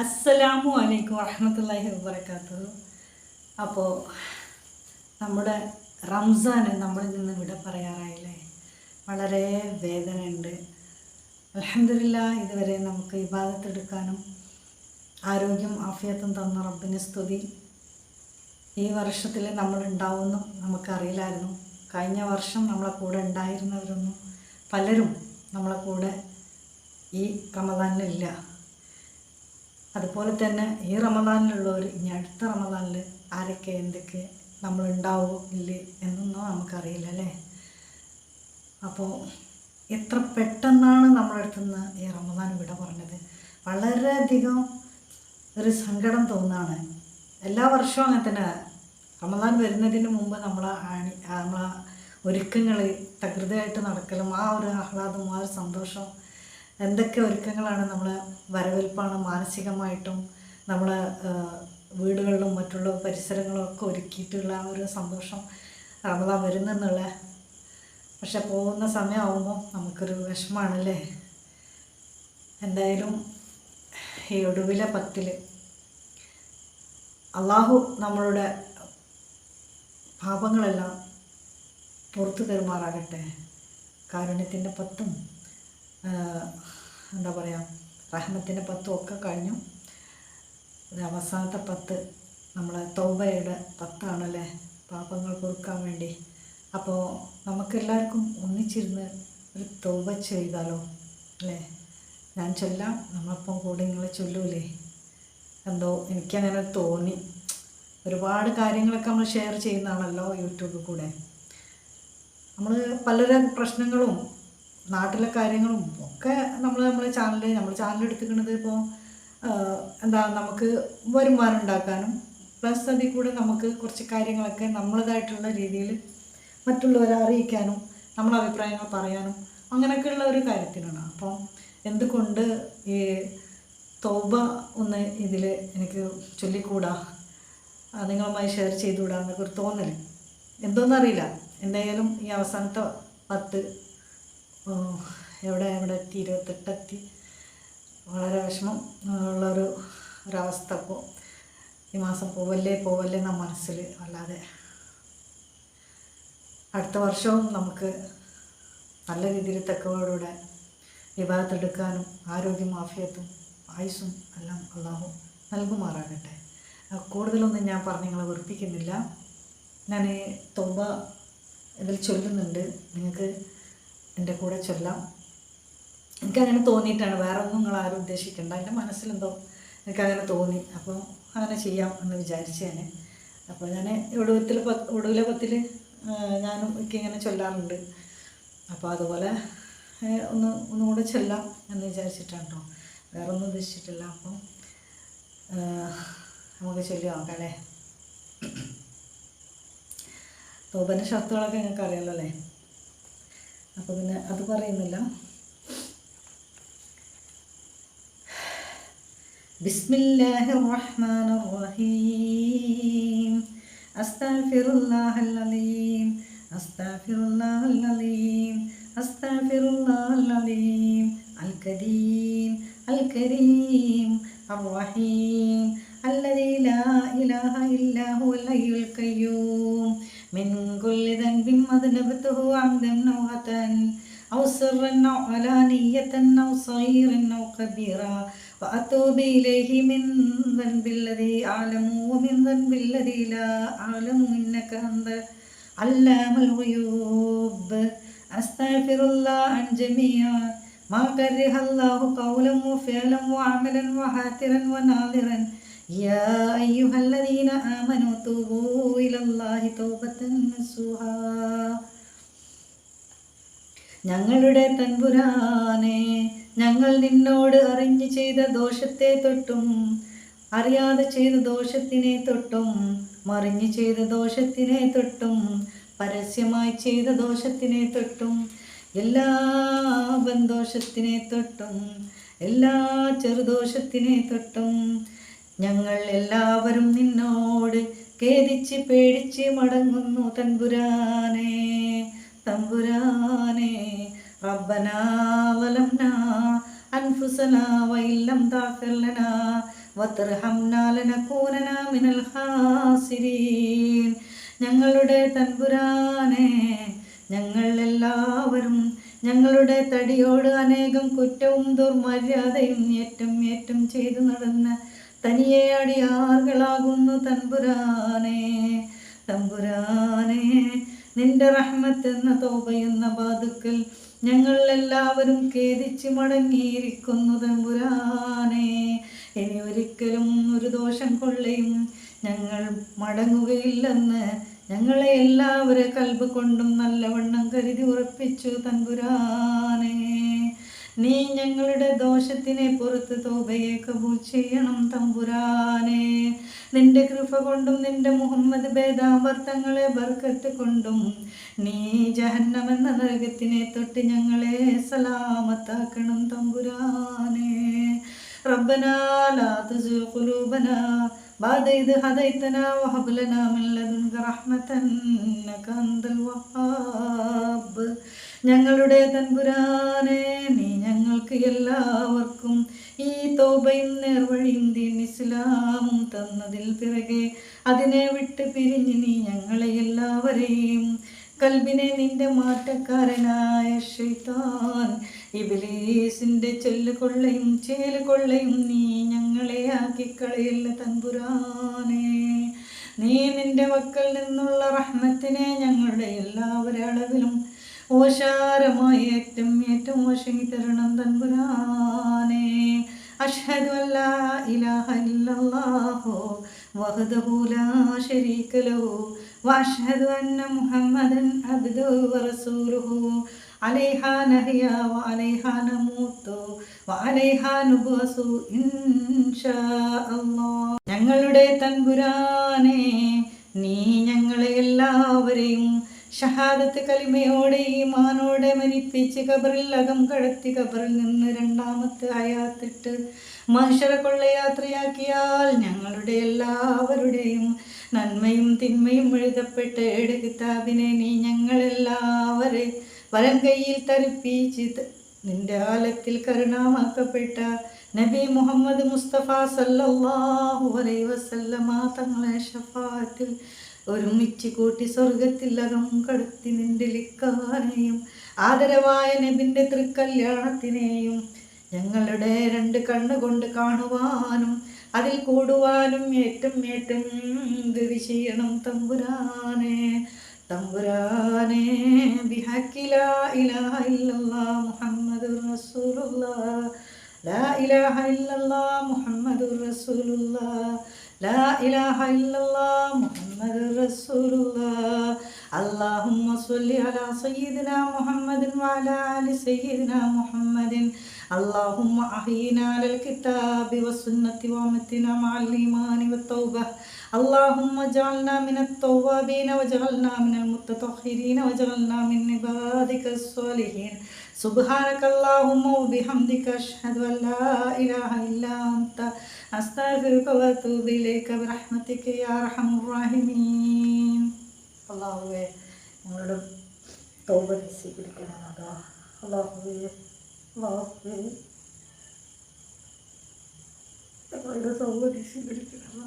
അസ്സലാമു അലൈക്കും വറഹമത്തല്ലാഹി വബർക്കാത്തു അപ്പോൾ നമ്മുടെ റംസാന് നമ്മളിൽ നിന്ന് വിട പറയാറായില്ലേ? വളരെ വേദനയുണ്ട്. അലഹമില്ല ഇതുവരെ നമുക്ക് ഇബാദത്തെടുക്കാനും ആരോഗ്യം ആഫിയത്തും തന്ന റബ്ബിന് സ്തുതി. ഈ വർഷത്തിൽ നമ്മളുണ്ടാവുമെന്നും നമുക്കറിയില്ലായിരുന്നു. കഴിഞ്ഞ വർഷം നമ്മളെ കൂടെ ഉണ്ടായിരുന്നവരൊന്നും പലരും നമ്മളെ കൂടെ ഈ റമദാനിലില്ല. അതുപോലെ തന്നെ ഈ റമദാനിലുള്ളവർ ഇനി അടുത്ത റമദാനിൽ ആരൊക്കെ എന്തൊക്കെ നമ്മളുണ്ടാവോ ഇല്ലേ എന്നൊന്നും നമുക്കറിയില്ല അല്ലേ? അപ്പോൾ എത്ര പെട്ടെന്നാണ് നമ്മുടെ അടുത്ത് നിന്ന് ഈ റമദാൻ വിട പറഞ്ഞത്? വളരെയധികം ഒരു സങ്കടം തോന്നാണ്. എല്ലാ വർഷവും അങ്ങനെ തന്നെ. റമദാൻ വരുന്നതിന് മുമ്പ് നമ്മൾ ആണി നമ്മളെ ഒരുക്കങ്ങൾ തകൃതയായിട്ട് നടക്കലും ആ ഒരു ആഹ്ലാദവും ആ ഒരു സന്തോഷം എന്തൊക്കെ ഒരുക്കങ്ങളാണ് നമ്മൾ വരവേൽപ്പാണ് മാനസികമായിട്ടും നമ്മൾ വീടുകളിലും മറ്റുള്ള പരിസരങ്ങളും ഒക്കെ ഒരുക്കിയിട്ടുള്ള ആ ഒരു സന്തോഷം റമദാൻ വരുന്നെന്നുള്ള. പക്ഷെ പോകുന്ന സമയമാകുമ്പോൾ നമുക്കൊരു വിഷമാണല്ലേ? എന്തായാലും ഈ ഒടുവിലെ പത്തിൽ അള്ളാഹു നമ്മളുടെ പാപങ്ങളെല്ലാം പുറത്തു തരുമാറാകട്ടെ. കാരുണ്യത്തിന്റെ പത്തും എന്താ പറയുക റഹ്മത്തിന്റെ പത്തും ഒക്കെ കഴിഞ്ഞു. അവസാനത്തെ പത്ത് നമ്മളെ തൗബയുടെ പത്താണല്ലേ? പാപങ്ങൾ പൊറുക്കാൻ വേണ്ടി. അപ്പോൾ നമുക്കെല്ലാവർക്കും ഒന്നിച്ചിരുന്ന് ഒരു തൗബ ചെയ്താലോ? അല്ലേ? ഞാൻ ചൊല്ലാം നമ്മളപ്പം കൂടെ നിങ്ങളെ ചൊല്ലൂലേ? എന്തോ എനിക്കങ്ങനെ തോന്നി. ഒരുപാട് കാര്യങ്ങളൊക്കെ നമ്മൾ ഷെയർ ചെയ്യുന്നതാണല്ലോ യൂട്യൂബിൽ കൂടെ. നമ്മൾ പലരും പ്രശ്നങ്ങളും നാട്ടിലെ കാര്യങ്ങളും ഒക്കെ നമ്മൾ നമ്മളെ ചാനൽ നമ്മൾ ചാനൽ എടുത്തിരിക്കുന്നത് ഇപ്പോൾ എന്താ നമുക്ക് വരുമാനം ഉണ്ടാക്കാനും പ്ലസ് അതിൽ കൂടെ നമുക്ക് കുറച്ച് കാര്യങ്ങളൊക്കെ നമ്മളതായിട്ടുള്ള രീതിയിൽ മറ്റുള്ളവരെ അറിയിക്കാനും നമ്മളെ അഭിപ്രായങ്ങൾ പറയാനും അങ്ങനെയൊക്കെയുള്ള ഒരു കാര്യത്തിനാണ്. അപ്പോൾ എന്തുകൊണ്ട് ഈ തോബ ഒന്ന് ഇതിൽ എനിക്ക് ചൊല്ലിക്കൂടാ? നിങ്ങളുമായി ഷെയർ ചെയ്തുകൂടാ എന്നൊക്കെ ഒരു തോന്നൽ എന്തോന്നറിയില്ല. എന്തായാലും ഈ അവസാനത്തെ പത്ത് എവിടെ? എവിടെ എത്തി? ഇരുപത്തെട്ടെത്തി വളരെ വിഷമം. ഉള്ളൊരു ഒരവസ്ഥ ഇപ്പോൾ ഈ മാസം പോവല്ലേ പോവല്ലേ എന്ന മനസ്സിൽ അല്ലാതെ അടുത്ത വർഷവും നമുക്ക് നല്ല രീതിയിൽ തെക്കവോടുകൂടെ വിവാഹത്തെടുക്കാനും ആരോഗ്യം ആഫിയത്തും ആയുസ്സും എല്ലാം അള്ളാഹു നൽകുമാറാകട്ടെ. കൂടുതലൊന്നും ഞാൻ പറഞ്ഞ് നിങ്ങളെ വെറുപ്പിക്കുന്നില്ല. ഞാൻ തൊമ്പ ഇതിൽ ചൊല്ലുന്നുണ്ട്. നിങ്ങൾക്ക് എന്റെ കൂടെ ചൊല്ലാം. എനിക്കങ്ങനെ തോന്നിയിട്ടാണ്. വേറെ ഒന്നും നിങ്ങൾ ആരും ഉദ്ദേശിക്കേണ്ട. എന്റെ മനസ്സിലെന്തോ എനിക്കങ്ങനെ തോന്നി. അപ്പോൾ അങ്ങനെ ചെയ്യാം എന്ന് വിചാരിച്ചു ഞാൻ അപ്പോൾ ഞാൻ ഒടുവത്തിൽ പത്ത് ഒടുവിലെ പത്തിൽ ഞാനും ഒക്കെ ഇങ്ങനെ ചൊല്ലാറുണ്ട്. അപ്പോൾ അതുപോലെ ഒന്ന് ഒന്നുകൂടെ ചൊല്ലാം എന്ന് വിചാരിച്ചിട്ടാണ് കേട്ടോ വേറെ ഒന്നും ഉദ്ദേശിച്ചിട്ടില്ല. അപ്പം നമുക്ക് ചൊല്ലി നോക്കാം അല്ലേ? തോബന്റെ ഷർത്തുകളൊക്കെ നിങ്ങൾക്ക് അറിയാമല്ലോ അല്ലേ? അപ്പോൾ പിന്നെ അത് പറയുന്നില്ല بسم الله الرحمن الرحيم أستغفر الله العظيم أستغفر الله العظيم أستغفر الله العظيم الكريم الكريم الرحيم الذي لا إله إلا هو الحي القيوم من كل ذنب أذنبته عمدا أو خطأ أو سرا أو علانية أو صغيرا أو كبيرا وأتوب إليه من ذنب الذي أعلم ومن ذنب الذي لا أعلم إنك أنت علام الغيوب أستغفر الله عن جميع ما كره الله قولا وفعلا وعملا وحاترا وناظرا يا أيها الذين آمنوا توبوا إلى الله توبة نصوحا ഞങ്ങളുടെ തൻപുരാനെ ഞങ്ങൾ നിന്നോട് അറിഞ്ഞു ചെയ്ത ദോഷത്തെ തൊട്ടും അറിയാതെ ചെയ്ത ദോഷത്തിനെ തൊട്ടും മറിഞ്ഞു ചെയ്ത ദോഷത്തിനെ തൊട്ടും പരസ്യമായി ചെയ്ത ദോഷത്തിനെ തൊട്ടും എല്ലാ ബന്ധോഷത്തിനെ തൊട്ടും എല്ലാ ചെറുദോഷത്തിനെ തൊട്ടും ഞങ്ങൾ എല്ലാവരും നിന്നോട് ഖേദിച്ച് പേടിച്ച് മടങ്ങുന്നു തമ്പുരാനെ തമ്പുരാനെ. റബ്ബന വലംന അൻഫുസന വയില്ലം താഫിർലന വത്തർഹംന മിനൽ ഞങ്ങളുടെ തൻപുരാനെ ഞങ്ങൾ എല്ലാവരും ഞങ്ങളുടെ തടിയോട് അനേകം കുറ്റവും ദുർമര്യാദയും ഏറ്റം ഏറ്റം ചെയ്തു നടന്ന തനിയെ അടിയാറുകളാകുന്നു തൻപുരാനെ. തമ്പുരാനെ നിന്റെ റഹ്മത്ത് എന്ന തോപയെന്ന ബാധുക്കൽ ഞങ്ങൾ എല്ലാവരും ഖേദിച്ച് മടങ്ങിയിരിക്കുന്നു തമ്പുരാനെ ഇനി ഒരിക്കലും ഒരു ദോഷം കൊള്ളയും ഞങ്ങൾ മടങ്ങുകയില്ലെന്ന് ഞങ്ങളെ എല്ലാവരും കൽബ് കൊണ്ടും നല്ലവണ്ണം കരുതി ഉറപ്പിച്ചു തമ്പുരാനെ നീ ഞങ്ങളുടെ ദോഷത്തിനെ പുറത്ത് തോബയെ കബൂൽ ചെയ്യണം തമ്പുരാനെ നിന്റെ കൃപ കൊണ്ടും നിന്റെ മുഹമ്മദ് ഭേദാവർത്തങ്ങളെ ബർക്കത്ത് കൊണ്ടും നീ ജഹന്നം എന്ന നരകത്തിനെ തൊട്ട് ഞങ്ങളെ സലാമത്താക്കണം തമ്പുരാനെ ربنا لا تزغ قلوبنا بعد إذ هديتنا وهب لنا من لدنك رحمة إنك أنت الوهاب ഞങ്ങളുടെ തൻപുരാനെ നീ ഞങ്ങൾക്ക് എല്ലാവർക്കും ഈ തോബയും നേർവഴിയും ദീൻ ഇസ്ലാമും തന്നതിൽ പിറകെ അതിനെ വിട്ട് പിരിഞ്ഞ് നീ ഞങ്ങളെ എല്ലാവരെയും കൽബിനെ നിന്റെ മാറ്റക്കാരനായ ഷെയ്ത്താൻ ഇബിലീസിന്റെ ചെല്ലുകൊള്ളയും ചേലുകൊള്ളയും നീ ഞങ്ങളെ ആക്കിക്കളയില്ല തമ്പുരാനെ. നീ നിന്റെ മക്കൾ നിന്നുള്ള റഹ്മത്തിനെ ഞങ്ങളുടെ എല്ലാവരുടെ അളവിലും ഓശാരമായി ഏറ്റവും ഏറ്റവും ഓശങ്ങി തരണം തൻപുരാനെ അഷ്ഹദു അല്ലാ ഇലാഹ ഇല്ലല്ലാഹു വഹ്ദഹു ലാ ലഹു വഅഷ്ഹദു അന്ന മുഹമ്മദൻ അബ്ദുഹു വറസൂലുഹു عليها نحيا وعليها نموت وعليها نبعث إن شاء الله ഞങ്ങളുടെ തൻപുരാനെ നീ ഞങ്ങളെ എല്ലാവരെയും ഷഹാദത്ത് കലിമയോടെ ഈ മാനോടെ മരിപ്പിച്ച് കബറിൽ അകം കടത്തി കബറിൽ നിന്ന് രണ്ടാമത്തെ അയാത്തിട്ട് മനുഷ്യരെ കൊള്ള യാത്രയാക്കിയാൽ ഞങ്ങളുടെ എല്ലാവരുടെയും നന്മയും തിന്മയും എഴുതപ്പെട്ട് ഏട് കിതാബിനെ നീ ഞങ്ങളെല്ലാവരെ വലം കൈയിൽ തരിപ്പിച്ച് നിന്റെ ആലത്തിൽ കരുണാമാക്കപ്പെട്ട നബി മുഹമ്മദ് മുസ്തഫ സല്ലല്ലാഹു അലൈഹി വസല്ലമ തങ്ങളെ ഷഫാത്തിൽ ഒരുമിച്ച് കൂട്ടി സ്വർഗത്തിൽ അകം കടത്തി നിന്റെ ലിക്കാനെയും ആദരവായ നബിന്റെ തൃക്കല്യാണത്തിനെയും ഞങ്ങളുടെ രണ്ട് കണ്ണുകൊണ്ട് കാണുവാനും അതിൽ കൂടുവാനും ഏറ്റം ഏറ്റം ഗതി ചെയ്യണം തമ്പുരാനെ. തമ്പുരാനെ ബിഹക്കില ഇലാ ഇല്ലല്ലാ മുഹമ്മദ് റസൂലുള്ളാ. لا إله إلا الله محمد رسول الله لا إله إلا الله محمد رسول الله اللهم صل على سيدنا محمد وعلى آل سيدنا محمد اللهم أحينا على الكتاب والسنة وأمتنا مع الإيمان والتوبة اللهم اجعلنا من التوابين واجعلنا من المتطهرين واجعلنا من عبادك الصالحين سبحانك اللهم وبحمدك أشهد أن لا إله إلا أنت أستغفرك وأتوب إليك برحمتك يا أرحم الراحمين അള്ളാഹുവെ ഞങ്ങളുടെ തോപ സ്വീകരിക്കണമത അള്ളാഹുവെ അള്ളാഹുവെ. ഞങ്ങളുടെ തോപ സ്വീകരിക്കണമ